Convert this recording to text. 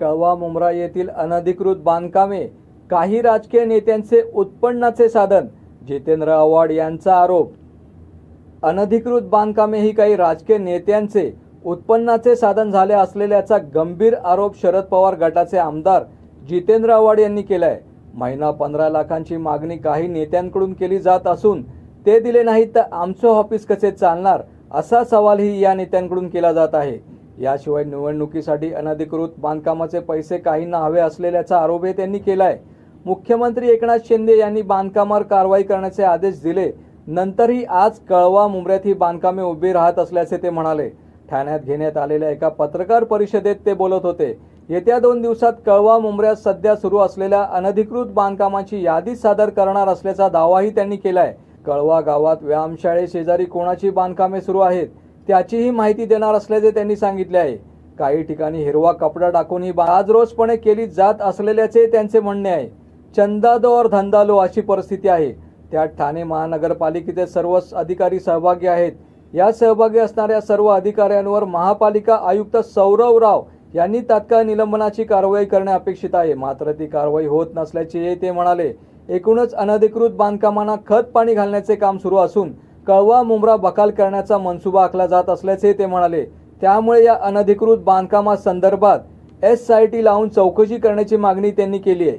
कळवा मुंब्रा येथील अनधिकृत बांधकामे काही राजकीय नेत्यांचे उत्पन्नाचे साधन जितेंद्र आव्हाड यांचा आरोप. अनधिकृत बांधकामे ही काही राजकीय नेत्यांचे उत्पन्नाचे साधन झाले असलेल्याचा गंभीर आरोप शरद पवार गटाचे आमदार जितेंद्र आव्हाड यांनी केलाय. महिना पंधरा लाखांची मागणी काही नेत्यांकडून केली जात असून ते दिले नाहीत तर आमचं ऑफिस कसे चालणार असा सवालही या नेत्यांकडून केला जात आहे. याशिवाय निवडणुकीसाठी अनधिकृत बांधकामाचे पैसे काहींना हवे असलेल्याचा आरोपही त्यांनी केलाय. मुख्यमंत्री एकनाथ शिंदे यांनी बांधकामावर कारवाई करण्याचे आदेश दिले. नंतरही आज कळवा मुंबऱ्यात ही बांधकामे उभी राहत असल्याचे ते म्हणाले. ठाण्यात घेण्यात आलेल्या एका पत्रकार परिषदेत ते बोलत होते. येत्या दोन दिवसात कळवा मुंबऱ्यात सध्या सुरू असलेल्या अनधिकृत बांधकामांची यादी सादर करणार असल्याचा दावाही त्यांनी केलाय. कळवा गावात व्यायामशाळे शेजारी कोणाची बांधकामे सुरू आहेत? त्याचीही माहिती देणार असल्याचे त्यांनी सांगितले आहे. काही ठिकाणी हिरवा कपडा टाकून ही बाजरोजपणे केली जात असलेल्याचे त्यांचे म्हणणे आहे. चंदा दो और धंदा लो अशी परिस्थिती आहे. त्यात ठाणे महानगरपालिकेचे सर्व अधिकारी सहभागी आहेत. या सहभागी असणाऱ्या सर्व अधिकाऱ्यांवर महापालिका आयुक्त सौरव राव यांनी तात्काळ निलंबनाची कारवाई करणे अपेक्षित आहे. मात्र ती कारवाई होत नसल्याचे ते म्हणाले. एकूणच अनधिकृत बांधकामांना खत पाणी घालण्याचे काम सुरू असून कळवा मुंब्रा बकाल करण्याचा मनसुबा आखला जात असल्याचे ते म्हणाले. त्यामुळे या अनधिकृत बांधकामासंदर्भात एस आय टी लावून चौकशी करण्याची मागणी त्यांनी केली आहे.